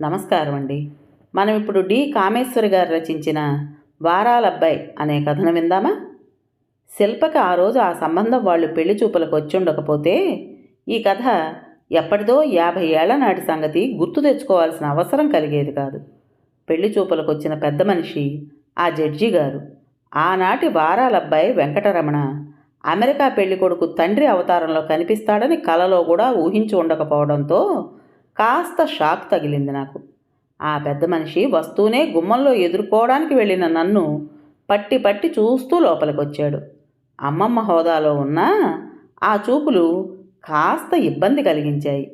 నమస్కారం అండి మనం ఇప్పుడు డి. కామేశ్వరి గారు రచించిన వారాలబ్బాయి అనే కథను విందామా? శిల్పకి ఆ రోజు ఆ సంబంధం వాళ్ళు పెళ్ళి చూపులకు వచ్చి ఉండకపోతే ఈ కథ ఎప్పటిదో యాభై ఏళ్ళ నాటి సంగతి గుర్తు తెచ్చుకోవాల్సిన అవసరం కలిగేది కాదు. పెళ్ళి చూపులకు వచ్చిన పెద్ద మనిషి ఆ జడ్జి గారు. ఆనాటి వారాలబ్బాయి వెంకటరమణ అమెరికా పెళ్ళి కొడుకు తండ్రి అవతారంలో కనిపిస్తాడని కలలో కూడా ఊహించి ఉండకపోవడంతో కాస్త షాక్ తగిలింది నాకు. ఆ పెద్ద మనిషి వస్తూనే గుమ్మంలో ఎదుర్కోవడానికి వెళ్ళిన నన్ను పట్టి పట్టి చూస్తూ లోపలికి వచ్చాడు అమ్మమ్మ హోదాలో ఉన్న ఆ చూపులు కాస్త ఇబ్బంది కలిగించాయి.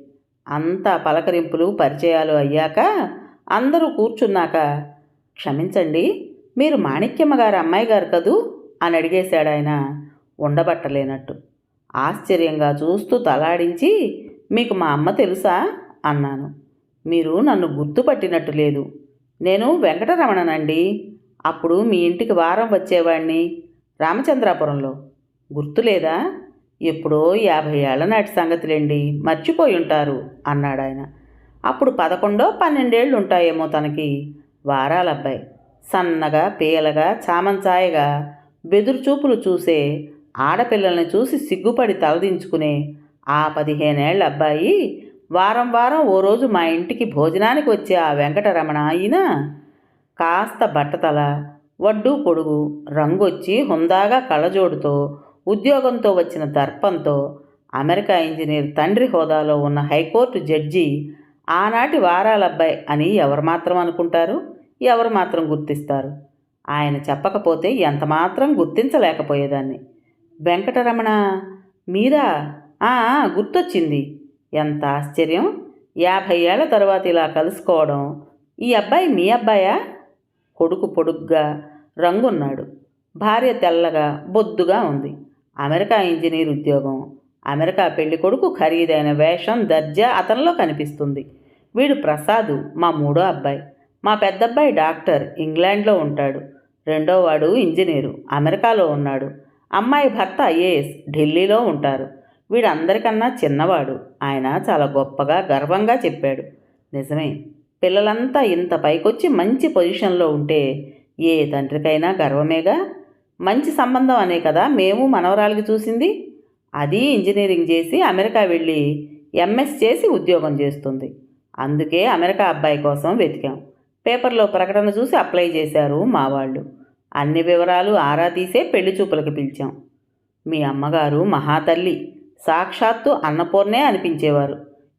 అంతా పలకరింపులు పరిచయాలు అయ్యాక అందరూ కూర్చున్నాక క్షమించండి మీరు మాణిక్యమ్మ గారి అమ్మాయి గారు కదూ? అని అడిగేశాడు ఆయన ఉండబట్టలేనట్టు. ఆశ్చర్యంగా చూస్తూ తలాడించి మీకు మా అమ్మ తెలుసా? అన్నాను. మీరు నన్ను గుర్తుపట్టినట్టు లేదు. నేను వెంకటరమణనండి. అప్పుడు మీ ఇంటికి వారం వచ్చేవాడిని రామచంద్రాపురంలో. గుర్తులేదా? ఎప్పుడో యాభై ఏళ్ళ నాటి సంగతిలేండి మర్చిపోయి ఉంటారు అన్నాడాయన. అప్పుడు పదకొండో పన్నెండేళ్ళు ఉంటాయేమో తనకి వారాలబ్బాయి. సన్నగా పీలగా చామంచాయగా బెదురు చూపులు చూసే ఆడపిల్లల్ని చూసి సిగ్గుపడి తలదించుకునే ఆ పదిహేనేళ్ళ అబ్బాయి వారం వారం ఓ రోజు మా ఇంటికి భోజనానికి వచ్చే ఆ వెంకటరమణ అయిన కాస్త బట్టతల వడ్డు పొడుగు రంగొచ్చి హుందాగా కళ్ళజోడుతో ఉద్యోగంతో వచ్చిన దర్పంతో అమెరికా ఇంజనీర్ తండ్రి హోదాలో ఉన్న హైకోర్టు జడ్జి ఆనాటి వారాలబ్బాయి అని ఎవరు మాత్రం అనుకుంటారు? ఎవరు మాత్రం గుర్తిస్తారు? ఆయన చెప్పకపోతే ఎంతమాత్రం గుర్తించలేకపోయేదాన్ని. వెంకటరమణ మీరా? గుర్తొచ్చింది. ఎంత ఆశ్చర్యం? యాభై ఏళ్ళ తర్వాత ఇలా కలుసుకోవడం. ఈ అబ్బాయి మీ అబ్బాయా? కొడుకు పొడుగ్గా రంగున్నాడు. భార్య తెల్లగా బొద్దుగా ఉంది. అమెరికా ఇంజనీర్ ఉద్యోగం. అమెరికా పెళ్ళి కొడుకు ఖరీదైన వేషం దర్జా అతనిలో కనిపిస్తుంది. వీడు ప్రసాదు మా మూడో అబ్బాయి. మా పెద్దబ్బాయి డాక్టర్ ఇంగ్లాండ్లో ఉంటాడు. రెండో వాడు ఇంజనీరు అమెరికాలో ఉన్నాడు. అమ్మాయి భర్త ఐఏఎస్ ఢిల్లీలో ఉంటారు. వీడందరికన్నా చిన్నవాడు. ఆయన చాలా గొప్పగా గర్వంగా చెప్పాడు. నిజమే. పిల్లలంతా ఇంత పైకొచ్చి మంచి పొజిషన్లో ఉంటే ఏ తండ్రికైనా గర్వమేగా? మంచి సంబంధం అనే కదా మేము మనవరాలికి చూసింది. అది ఇంజనీరింగ్ చేసి అమెరికా వెళ్ళి ఎంఎస్ చేసి ఉద్యోగం చేస్తుంది. అందుకే అమెరికా అబ్బాయి కోసం వెతికాం. పేపర్లో ప్రకటన చూసి అప్లై చేశారు మా వాళ్ళు. అన్ని వివరాలు ఆరా తీసే పెళ్ళి చూపులకు పిలిచాం. మీ అమ్మగారు మహాతల్లి. సాక్షాత్తు అన్నపూర్ణే అనిపించేవారు.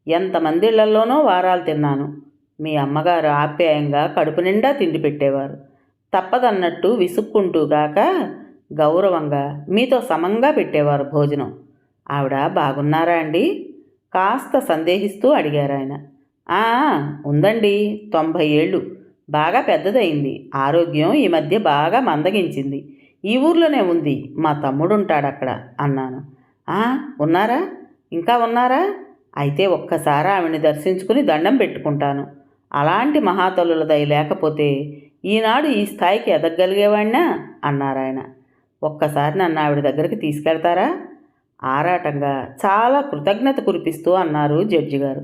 ఎంతమందిళ్ళలోనో వారాలు తిన్నాను. మీ అమ్మగారు ఆప్యాయంగా కడుపు నిండా తిండి పెట్టేవారు. తప్పదన్నట్టు విసుక్కుంటూ గాక గౌరవంగా మీతో సమంగా పెట్టేవారు భోజనం. ఆవిడ బాగున్నారా అండి? కాస్త సందేహిస్తూ అడిగారు ఆయన "ఆ, ఉందండి. తొంభై ఏళ్ళు. బాగా పెద్దదైంది ఆరోగ్యం ఈ మధ్య బాగా మందగించింది. ఈ ఊర్లోనే ఉంది. మా తమ్ముడు ఉంటాడు అక్కడ అన్నాను. ఉన్నారా? ఇంకా ఉన్నారా? అయితే ఒక్కసారి ఆవిడని దర్శించుకుని దండం పెట్టుకుంటాను. అలాంటి మహాతల్లుల దయ లేకపోతే ఈనాడు ఈ స్థాయికి ఎదగలిగేవాడినా అన్నారాయన ఒక్కసారి నన్ను ఆవిడ దగ్గరికి తీసుకెళ్తారా? ఆరాటంగా చాలా కృతజ్ఞత కురిపిస్తూ అన్నారు జడ్జి గారు.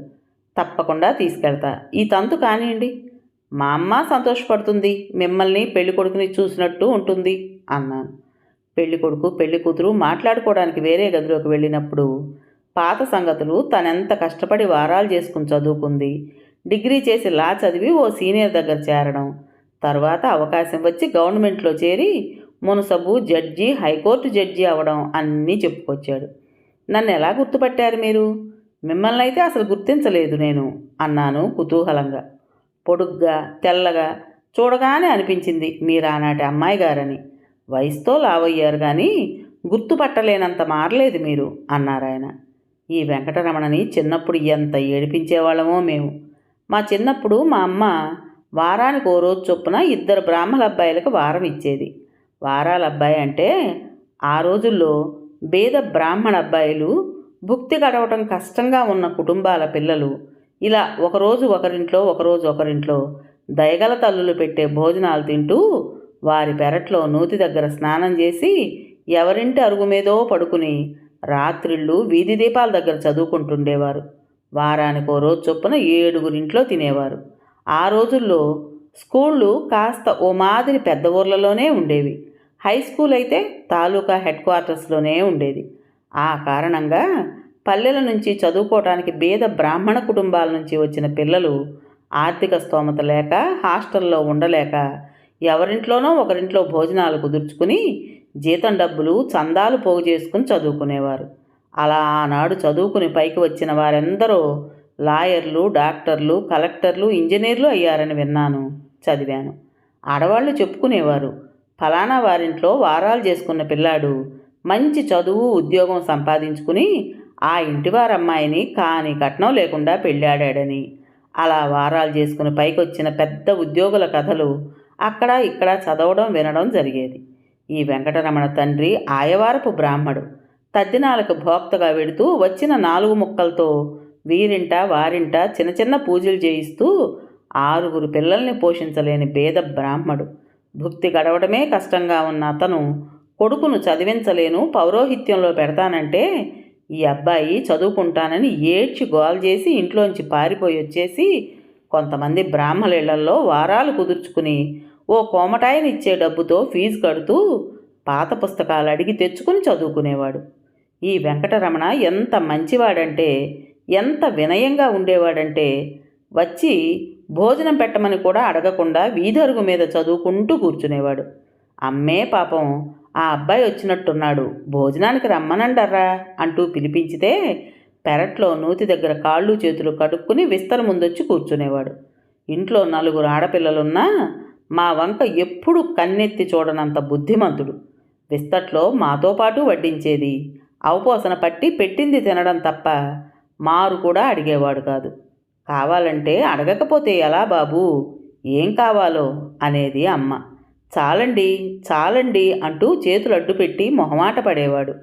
తప్పకుండా తీసుకెళ్తా. ఈ తంతు కానివ్వండి మా అమ్మ సంతోషపడుతుంది. మిమ్మల్ని పెళ్ళి కొడుకుని చూసినట్టు ఉంటుంది అన్నాను. పెళ్ళి కొడుకు పెళ్ళి కూతురు మాట్లాడుకోవడానికి వేరే గదిలోకి వెళ్ళినప్పుడు పాత సంగతులు తనెంత కష్టపడి వారాలు చేసుకుని చదువుకుంది. డిగ్రీ చేసి లా చదివి ఓ సీనియర్ దగ్గర చేరడం. తర్వాత అవకాశం వచ్చి గవర్నమెంట్లో చేరి మునసబు జడ్జి హైకోర్టు జడ్జి అవడం అన్నీ చెప్పుకొచ్చాడు. నన్ను ఎలా గుర్తుపట్టారు మీరు? మిమ్మల్ని అయితే అసలు గుర్తించలేదు నేను అన్నాను కుతూహలంగా. పొడుగ్గా తెల్లగా చూడగానే అనిపించింది మీరు ఆనాటి అమ్మాయి గారని వయసుతో లావయ్యారు కానీ గుర్తుపట్టలేనంత మారలేదు మీరు అన్నారాయన ఈ వెంకటరమణని చిన్నప్పుడు ఎంత ఏడిపించేవాళ్ళమో మేము. మా చిన్నప్పుడు మా అమ్మ వారానికి ఓ రోజు చొప్పున ఇద్దరు బ్రాహ్మణ అబ్బాయిలకు వారం ఇచ్చేది. వారాల అబ్బాయి అంటే ఆ రోజుల్లో బేద బ్రాహ్మణ అబ్బాయిలు భుక్తి గడవటం కష్టంగా ఉన్న కుటుంబాల పిల్లలు. ఇలా ఒకరోజు ఒకరింట్లో ఒకరోజు ఒకరింట్లో దయగల తల్లులు పెట్టే భోజనాలు తింటూ వారి పెరట్లో నూతి దగ్గర స్నానం చేసి ఎవరింటి అరుగు మీదో పడుకుని రాత్రిళ్ళు వీధి దీపాల దగ్గర చదువుకుంటుండేవారు. వారానికో రోజు చొప్పున ఏడుగురింట్లో తినేవారు. ఆ రోజుల్లో స్కూళ్ళు కాస్త ఓ మాదిరి పెద్ద ఊర్లలోనే ఉండేవి. హై స్కూల్ అయితే తాలూకా హెడ్ క్వార్టర్స్లోనే ఉండేది. ఆ కారణంగా పల్లెల నుంచి చదువుకోవటానికి బీద బ్రాహ్మణ కుటుంబాల నుంచి వచ్చిన పిల్లలు ఆర్థిక స్తోమత లేక హాస్టల్లో ఉండలేక ఎవరింట్లోనో ఒకరింట్లో భోజనాలు కుదుర్చుకుని జీతం డబ్బులు చందాలు పోగు చేసుకుని చదువుకునేవారు. అలా ఆనాడు చదువుకుని పైకి వచ్చిన వారెందరో లాయర్లు డాక్టర్లు కలెక్టర్లు ఇంజనీర్లు అయ్యారని విన్నాను చదివాను. ఆడవాళ్ళు చెప్పుకునేవారు ఫలానా వారింట్లో వారాలు చేసుకున్న పిల్లాడు మంచి చదువు ఉద్యోగం సంపాదించుకుని ఆ ఇంటివారమ్మాయిని కాని కట్నం లేకుండా పెళ్ళాడాడని. అలా వారాలు చేసుకుని పైకొచ్చిన పెద్ద ఉద్యోగుల కథలు అక్కడ ఇక్కడ చదవడం వినడం జరిగేది. ఈ వెంకటరమణ తండ్రి ఆయవారపు బ్రాహ్మడు. తద్దినాలకు భోక్తగా వెడుతూ వచ్చిన నాలుగు ముక్కలతో వీరింట వారింట చిన్న చిన్న పూజలు చేయిస్తూ ఆరుగురు పిల్లల్ని పోషించలేని పేద బ్రాహ్మడు. భుక్తి గడవడమే కష్టంగా ఉన్న అతను కొడుకును చదివించలేను పౌరోహిత్యంలో పెడతానంటే ఈ అబ్బాయి చదువుకుంటానని ఏడ్చి గోల్ చేసి ఇంట్లోంచి పారిపోయి వచ్చేసి కొంతమంది బ్రాహ్మణిళ్ళలో వారాలు కుదుర్చుకుని ఓ కోమటాయనిచ్చే డబ్బుతో ఫీజు కడుతూ పాత పుస్తకాలు అడిగి తెచ్చుకుని చదువుకునేవాడు. ఈ వెంకటరమణ ఎంత మంచివాడంటే ఎంత వినయంగా ఉండేవాడంటే వచ్చి భోజనం పెట్టమని కూడా అడగకుండా వీధరుగు మీద చదువుకుంటూ కూర్చునేవాడు. అమ్మే పాపం ఆ అబ్బాయి వచ్చినట్టున్నాడు భోజనానికి రమ్మనండర్రా అంటూ పిలిపించితే పెరట్లో నూతి దగ్గర కాళ్ళు చేతులు కడుక్కుని విస్తర ముందొచ్చి కూర్చునేవాడు. ఇంట్లో నలుగురు ఆడపిల్లలున్నా మా వంక ఎప్పుడు కన్నెత్తి చూడనంత బుద్ధిమంతుడు. విస్తట్లో మాతో పాటు వడ్డించేది. అవపోసన పట్టి పెట్టింది తినడం తప్ప మారు కూడా అడిగేవాడు కాదు. కావాలంటే అడగకపోతే ఎలా బాబూ? ఏం కావాలో? అనేది అమ్మ. చాలండి చాలండి అంటూ చేతులు అడ్డు పెట్టి మొహమాట పడేవాడు.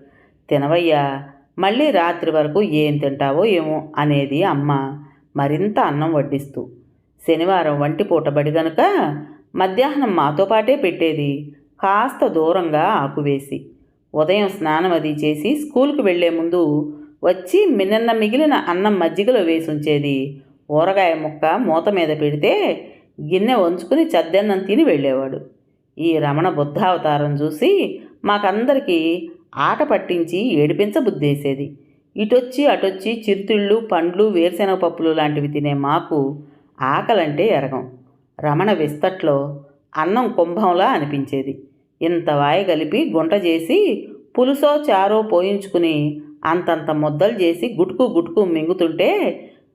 తినవయ్యా మళ్ళీ రాత్రి వరకు ఏం తింటావో ఏమో? అనేది అమ్మ మరింత అన్నం వడ్డిస్తూ. శనివారం వంటి పూటబడి గనుక మధ్యాహ్నం మాతో పాటే పెట్టేది. కాస్త దూరంగా ఆకువేసి ఉదయం స్నానం అది చేసి స్కూల్కి వెళ్ళే ముందు వచ్చి మిన్నన్న మిగిలిన అన్నం మజ్జిగలో వేసి ఉంచేది ఊరగాయ ముక్క మూత మీద పెడితే గిన్నె వంచుకుని చద్దన్నం తిని వెళ్ళేవాడు. ఈ రమణ బుద్ధావతారం చూసి మాకందరికీ ఆట పట్టించి ఏడిపించబుద్దేసేది ఇటొచ్చి అటొచ్చి చిరుతిళ్ళు పండ్లు వేరుశెనగ పప్పులు లాంటివి తినే మాకు ఆకలంటే ఎరగం. రమణ విస్తట్లో అన్నం కుంభంలా అనిపించేది. ఇంత వాయి కలిపి గుంట చేసి పులుసో చారో పోయించుకుని అంతంత ముద్దలు చేసి గుటుకు గుటుకు మింగుతుంటే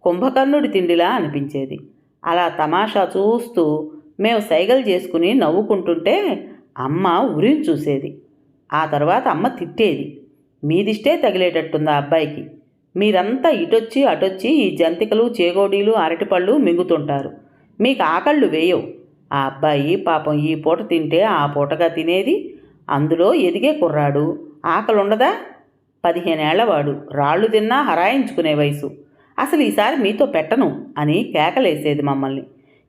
కుంభకర్ణుడి తిండిలా అనిపించేది. అలా తమాషా చూస్తూ మేము సైగలు చేసుకుని నవ్వుకుంటుంటే అమ్మ ఉరిని చూసేది. ఆ తర్వాత అమ్మ తిట్టేది. మీదిష్టే తగిలేటట్టుందా అబ్బాయికి? మీరంతా ఇటొచ్చి అటొచ్చి ఈ జంతికలు చేగోడీలు అరటిపళ్ళు మింగుతుంటారు. మీకు ఆకళ్ళు వేయవు. ఆ అబ్బాయి పాపం ఈ పూట తింటే ఆ పూటగా తినేది. అందులో ఎదిగే కుర్రాడు. ఆకలుండదా? పదిహేనేళ్ళవాడు. రాళ్ళు తిన్నా హరాయించుకునే వయసు. అసలు ఈసారి మీతో పెట్టను అని కేకలేసేది మమ్మల్ని.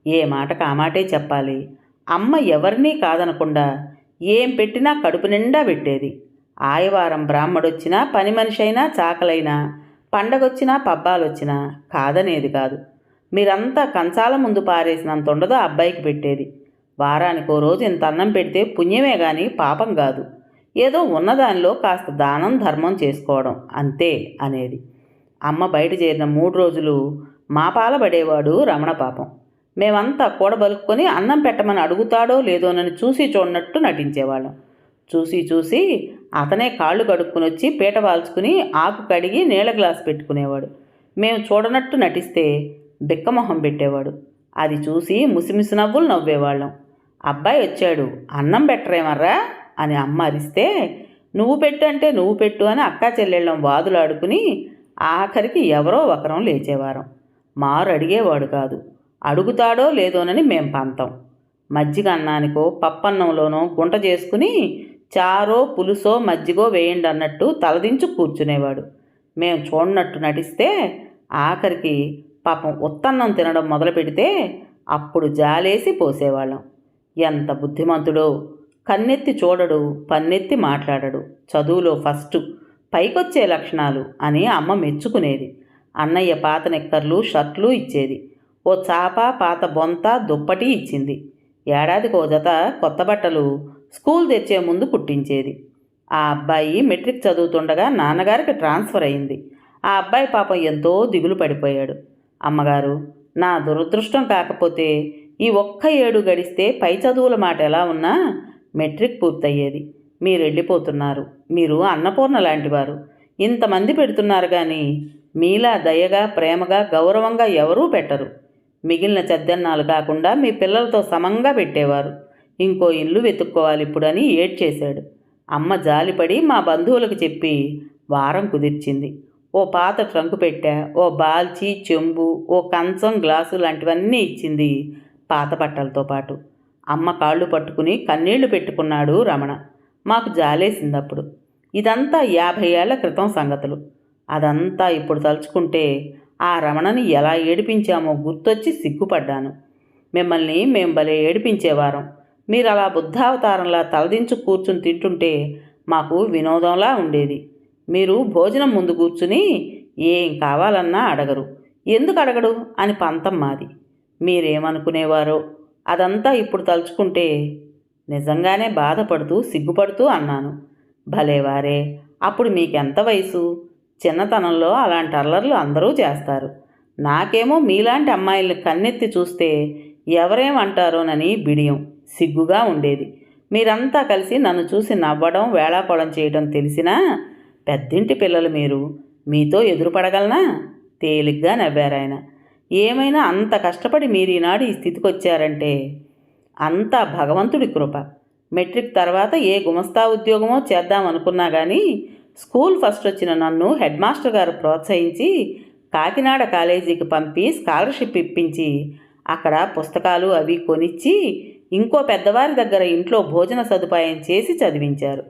ఏ మాటకు ఆ మాటే చెప్పాలి. అమ్మ ఎవరినీ కాదనకుండా ఏం పెట్టినా కడుపు నిండా పెట్టేది. ఆయవారం బ్రాహ్మడొచ్చినా పని మనిషి అయినా చాకలైనా పండగొచ్చినా పబ్బాలొచ్చినా కాదనేది కాదు. మీరంతా కంచాల ముందు పారేసినంత ఉండదో అబ్బాయికి పెట్టేది. వారానికో రోజు ఇంత అన్నం పెడితే పుణ్యమే గాని పాపం కాదు. ఏదో ఉన్నదానిలో కాస్త దానం ధర్మం చేసుకోవడం అంతే అనేది. అమ్మ బయట చేరిన మూడు రోజులు మా పాలబడేవాడు రమణ పాపం. మేమంతా కూడబలుక్కొని అన్నం పెట్టమని అడుగుతాడో లేదోనని చూసి చూడనట్టు నటించేవాళ్ళం. చూసి చూసి అతనే కాళ్ళు కడుక్కుని వచ్చి పీట వాల్చుకుని ఆకు కడిగి నీళ్ళ గ్లాస్ పెట్టుకునేవాడు. మేము చూడనట్టు నటిస్తే బిక్కమొహం పెట్టేవాడు. అది చూసి ముసిముసి నవ్వులు నవ్వేవాళ్ళం. అబ్బాయి వచ్చాడు. అన్నం పెట్టరేమర్రా? అని అమ్మ అరిస్తే నువ్వు పెట్టు అంటే నువ్వు పెట్టు అని అక్కా చెల్లెళ్ళం వాదులాడుకుని ఆఖరికి ఎవరో ఒకరం లేచేవారం. మారు అడిగేవాడు కాదు. అడుగుతాడో లేదోనని మేం పంతం. మజ్జిగ అన్నానికో పప్పన్నంలోనో గుంట చేసుకుని చారో పులుసో మజ్జిగో వేయండి అన్నట్టు తలదించు కూర్చునేవాడు. మేం చూడనట్టు నటిస్తే ఆఖరికి పాపం ఉత్తన్నం తినడం మొదలు పెడితే అప్పుడు జాలేసి పోసేవాళ్ళం. ఎంత బుద్ధిమంతుడో! కన్నెత్తి చూడడు పన్నెత్తి మాట్లాడడు. చదువులో ఫస్ట్ పైకొచ్చే లక్షణాలు అని అమ్మ మెచ్చుకునేది. అన్నయ్య పాత నిక్కర్లు షర్ట్లు ఇచ్చేది. ఓ చాప పాత బొంత దుప్పటి ఇచ్చింది. ఏడాదికి ఓ జత కొత్త బట్టలు స్కూల్ తెచ్చే ముందు కుట్టించేది. ఆ అబ్బాయి మెట్రిక్ చదువుతుండగా నాన్నగారికి ట్రాన్స్ఫర్ అయింది. ఆ అబ్బాయి పాపం ఎంతో దిగులు పడిపోయాడు. అమ్మగారు నా దురదృష్టం కాకపోతే ఈ ఒక్క ఏడు గడిస్తే పై చదువుల మాట ఎలా ఉన్నా మెట్రిక్ పూర్తయ్యేది. మీరు వెళ్ళిపోతున్నారు మీరు అన్నపూర్ణ లాంటివారు. ఇంతమంది పెడుతున్నారు కానీ మీలా దయగా ప్రేమగా గౌరవంగా ఎవరూ పెట్టరు. మిగిలిన చద్దన్నాలు కాకుండా మీ పిల్లలతో సమంగా పెట్టేవారు. ఇంకో ఇల్లు వెతుక్కోవాలి ఇప్పుడని ఏడ్చేశాడు. అమ్మ జాలిపడి మా బంధువులకు చెప్పి వారం కుదిర్చింది. ఓ పాత ట్రంకు పెట్టా ఓ బాల్చి చెంబు ఓ కంచం గ్లాసు లాంటివన్నీ ఇచ్చింది పాత బట్టలతో పాటు. అమ్మ కాళ్ళు పట్టుకుని కన్నీళ్ళు పెట్టుకున్నాడు రమణ. మాకు జాలేసింది అప్పుడు ఇదంతా యాభై ఏళ్ళ క్రితం సంగతులు. అదంతా ఇప్పుడు తలుచుకుంటే ఆ రమణని ఎలా ఏడిపించామో గుర్తొచ్చి సిగ్గుపడ్డాను. మిమ్మల్ని మేం భలే ఏడిపించేవారం. మీరు అలా బుద్ధావతారంలా తలదించు కూర్చుని తింటుంటే మాకు వినోదంలా ఉండేది. మీరు భోజనం ముందు కూర్చుని ఏం కావాలన్నా అడగరు. ఎందుకు అడగడు? అని పంతం మాది. మీరేమనుకునేవారో? అదంతా ఇప్పుడు తలుచుకుంటే నిజంగానే బాధపడుతూ సిగ్గుపడుతూ అన్నాను. భలేవారే అప్పుడు మీకెంత వయసు? చిన్నతనంలో అలాంటి అల్లర్లు అందరూ చేస్తారు. నాకేమో మీలాంటి అమ్మాయిల్ని కన్నెత్తి చూస్తే ఎవరేమంటారోనని బిడియం సిగ్గుగా ఉండేది. మీరంతా కలిసి నన్ను చూసి నవ్వడం వేళాకోళం చేయడం తెలిసినా పెద్దింటి పిల్లలు మీరు. మీతో ఎదురుపడగలనా? తేలిగ్గా నవ్వారాయన. ఏమైనా అంత కష్టపడి మీరు ఈనాడు ఈ స్థితికి వచ్చారంటే అంతా భగవంతుడి కృప. మెట్రిక్ తర్వాత ఏ గుమస్తా ఉద్యోగమో చేద్దాం అనుకున్నా కానీ స్కూల్ ఫస్ట్ వచ్చిన నన్ను హెడ్ మాస్టర్ గారు ప్రోత్సహించి కాకినాడ కాలేజీకి పంపి స్కాలర్షిప్ ఇప్పించి అక్కడ పుస్తకాలు అవి కొనిచ్చి ఇంకో పెద్దవారి దగ్గర ఇంట్లో భోజన సదుపాయం చేసి చదివించారు.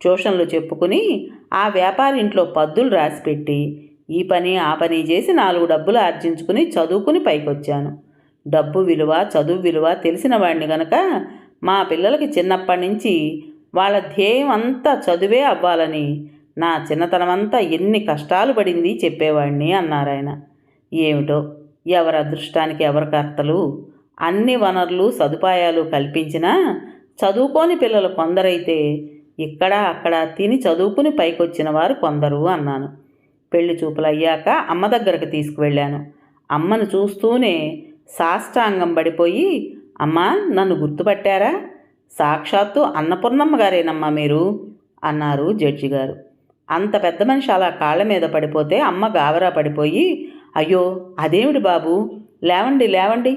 ట్యూషన్లు చెప్పుకుని ఆ వ్యాపారి ఇంట్లో పద్దులు రాసిపెట్టి ఈ పని ఆ పని చేసి నాలుగు డబ్బులు ఆర్జించుకుని చదువుకుని పైకొచ్చాను. డబ్బు విలువ చదువు విలువ తెలిసిన వాడిని గనక మా పిల్లలకి చిన్నప్పటి నుంచి వాళ్ళ ధ్యేయం అంతా చదువే అవ్వాలని నా చిన్నతనమంతా ఎన్ని కష్టాలు పడింది చెప్పేవాడిని అన్నారాయన. ఏమిటో ఎవరి అదృష్టానికి ఎవరి కర్తలు అన్ని వనరులు సదుపాయాలు కల్పించినా చదువుకోని పిల్లలు కొందరైతే ఇక్కడ అక్కడ తిని చదువుకుని పైకొచ్చిన వారు కొందరు అన్నాను. పెళ్ళి చూపులు అయ్యాక అమ్మ దగ్గరకు తీసుకువెళ్ళాను. అమ్మను చూస్తూనే సాష్టాంగం పడిపోయి అమ్మా నన్ను గుర్తుపట్టారా? సాక్షాత్తు అన్నపూర్ణమ్మ గారేనమ్మా మీరు అన్నారు జడ్జి గారు అంత పెద్ద మనిషి అలా కాళ్ళ మీద పడిపోతే అమ్మ గావరా పడిపోయి అయ్యో అదేమిటి బాబు? లేవండి లేవండి.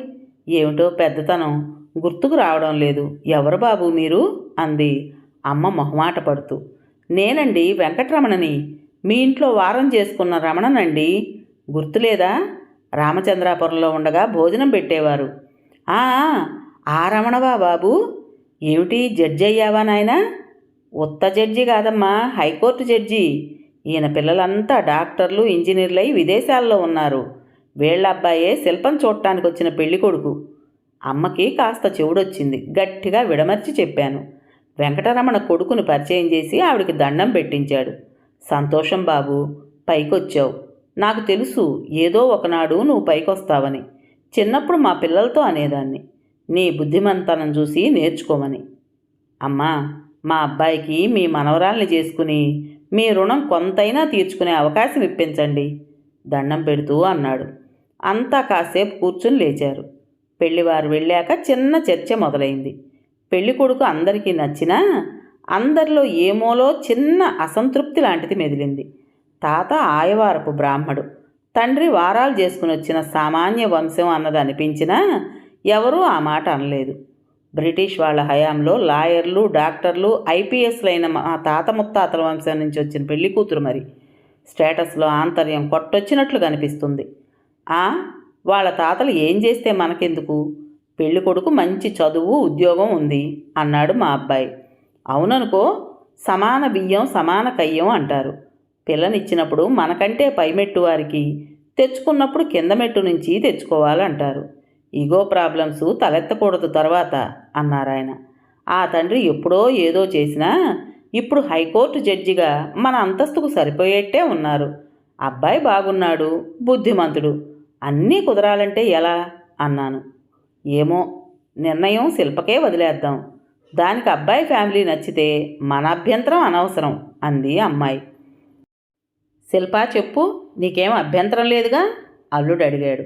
ఏమిటో పెద్దతనం గుర్తుకు రావడం లేదు. ఎవరు బాబు మీరు? అంది. అమ్మ మొహమాట పడుతూ నేనండి వెంకటరమణని. మీ ఇంట్లో వారం చేసుకున్న రమణనండి. గుర్తులేదా? రామచంద్రాపురంలో ఉండగా భోజనం పెట్టేవారు. "ఆ, ఆ రమణవా బాబు? ఏమిటి జడ్జి అయ్యావా నాయనా? ఉత్త జడ్జి కాదమ్మా హైకోర్టు జడ్జి. ఈయన పిల్లలంతా డాక్టర్లు ఇంజనీర్లై విదేశాల్లో ఉన్నారు. వీళ్ళ అబ్బాయే శిల్పం చూడటానికి వచ్చిన పెళ్ళి కొడుకు అమ్మకి కాస్త చెవుడొచ్చింది. గట్టిగా విడమర్చి చెప్పాను. వెంకటరమణ కొడుకును పరిచయం చేసి ఆవిడికి దండం పెట్టించాడు. సంతోషం బాబు పైకొచ్చావు. నాకు తెలుసు ఏదో ఒకనాడు నువ్వు పైకొస్తావని. చిన్నప్పుడు మా పిల్లలతో అనేదాన్ని. నీ బుద్ధిమంతనం చూసి నేర్చుకోమని. అమ్మా మా అబ్బాయికి మీ మనవరాల్ని చేసుకుని మీ రుణం కొంతైనా తీర్చుకునే అవకాశం ఇప్పించండి దండం పెడుతూ అన్నాడు. అంతా కాసేపు కూర్చుని లేచారు. పెళ్ళివారు వెళ్ళాక చిన్న చర్చ మొదలైంది. పెళ్ళి కొడుకు అందరికీ నచ్చినా అందరిలో ఏమోలో చిన్న అసంతృప్తి లాంటిది మెదిలింది. తాత ఆయవారపు బ్రాహ్మడు. తండ్రి వారాలు చేసుకుని వచ్చిన సామాన్య వంశం అన్నది అనిపించినా ఎవరూ ఆ మాట అనలేదు. బ్రిటిష్ వాళ్ళ హయాంలో లాయర్లు డాక్టర్లు ఐపీఎస్లైన మా తాత ముత్తాతల వంశం నుంచి వచ్చిన పెళ్ళి కూతురు మరి. స్టేటస్లో ఆంతర్యం కొట్టొచ్చినట్లు కనిపిస్తుంది. ఆ? వాళ్ళ తాతలు ఏం చేస్తే మనకెందుకు? పెళ్ళి కొడుకు మంచి చదువు ఉద్యోగం ఉంది అన్నాడు మా అబ్బాయి. అవుననుకో సమాన బియ్యం సమాన కయ్యం అంటారు. పిల్లనిచ్చినప్పుడు మనకంటే పైమెట్టు వారికి తెచ్చుకున్నప్పుడు కింద మెట్టు నుంచి తెచ్చుకోవాలంటారు. ఈగో ప్రాబ్లమ్స్ తలెత్తకూడదు తర్వాత అన్నారాయన. ఆ తండ్రి ఎప్పుడో ఏదో చేసినా ఇప్పుడు హైకోర్టు జడ్జిగా మన అంతస్తుకు సరిపోయేట్టే ఉన్నారు. అబ్బాయి బాగున్నాడు బుద్ధిమంతుడు. అన్నీ కుదరాలంటే ఎలా? అన్నాను. ఏమో నిర్ణయం శిల్పకే వదిలేద్దాం. దానికి అబ్బాయి ఫ్యామిలీ నచ్చితే మన అభ్యంతరం అనవసరం అంది అమ్మాయి. శిల్ప చెప్పు నీకేం అభ్యంతరం లేదుగా? అల్లుడు అడిగాడు.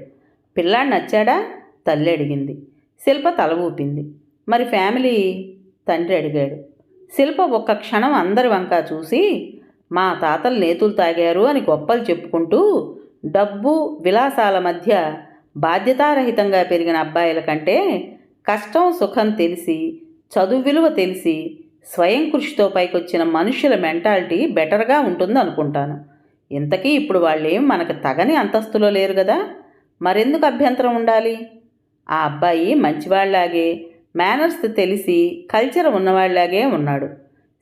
పిల్లాడు నచ్చాడా? తల్లి అడిగింది. శిల్ప తల ఊపింది. మరి ఫ్యామిలీ? తండ్రి అడిగాడు. శిల్ప ఒక్క క్షణం అందరి వంక చూసి మా తాతలు నేతులు తాగారు అని గొప్పలు చెప్పుకుంటూ డబ్బు విలాసాల మధ్య బాధ్యతారహితంగా పెరిగిన అబ్బాయిల కంటే కష్టం సుఖం తెలిసి చదువు విలువ తెలిసి స్వయం కృషితో పైకొచ్చిన మనుషుల మెంటాలిటీ బెటర్గా ఉంటుంది అనుకుంటాను ఇంతకీ ఇప్పుడు వాళ్ళేం మనకు తగని అంతస్తులో లేరు కదా మరెందుకు అభ్యంతరం ఉండాలి? ఆ అబ్బాయి మంచివాళ్ళాగే మేనర్స్ తెలిసి కల్చర్ ఉన్నవాళ్ళాగే ఉన్నాడు.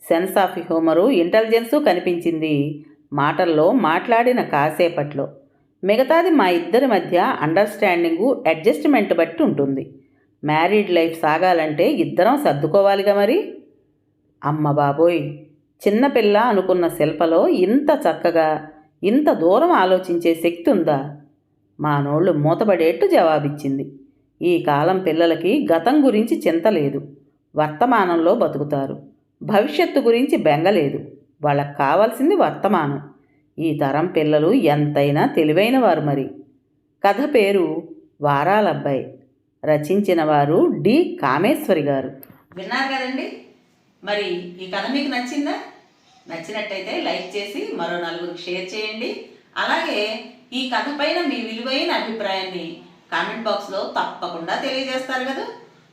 సెన్స్ ఆఫ్ హ్యూమరు ఇంటెలిజెన్సు కనిపించింది మాటల్లో మాట్లాడిన కాసేపట్లో. మిగతాది మా ఇద్దరి మధ్య అండర్స్టాండింగు అడ్జస్ట్మెంట్ బట్టి ఉంటుంది. మ్యారీడ్ లైఫ్ సాగాలంటే ఇద్దరం సర్దుకోవాలిగా మరి? అమ్మ బాబోయ్! చిన్నపిల్ల అనుకున్న శిల్పలో ఇంత చక్కగా ఇంత దూరం ఆలోచించే శక్తి ఉందా? మానోళ్ళు మూతబడేట్టు జవాబిచ్చింది. ఈ కాలం పిల్లలకి గతం గురించి చింత లేదు. వర్తమానంలో బతుకుతారు. భవిష్యత్తు గురించి బెంగలేదు వాళ్ళకి కావాల్సింది వర్తమానం. ఈ తరం పిల్లలు ఎంతైనా తెలివైన వారు మరి. కథ పేరు వారాలబ్బాయి. రచించిన వారు డి కామేశ్వరి గారు. విన్నారు కదండి? మరి ఈ కథ మీకు నచ్చిందా? నచ్చినట్టయితే లైక్ చేసి మరో నలుగురికి షేర్ చేయండి. అలాగే ఈ కథ పైన మీ విలువైన అభిప్రాయాన్ని కామెంట్ బాక్స్లో తప్పకుండా తెలియజేస్తారు కదా.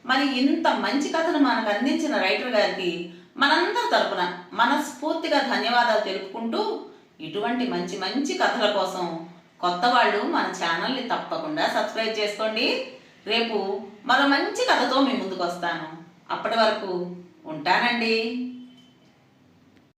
మరి ఇంత మంచి కథను మనకు అందించిన రైటర్ గారికి మనందరి తరపున మనస్ఫూర్తిగా ధన్యవాదాలు తెలుపుకుంటూ ఇటువంటి మంచి మంచి కథల కోసం కొత్త వాళ్ళు మన ఛానల్ని తప్పకుండా సబ్స్క్రైబ్ చేసుకోండి. రేపు మరో మంచి కథతో మీ ముందుకు వస్తాను అప్పటి వరకు ఉంటానండి.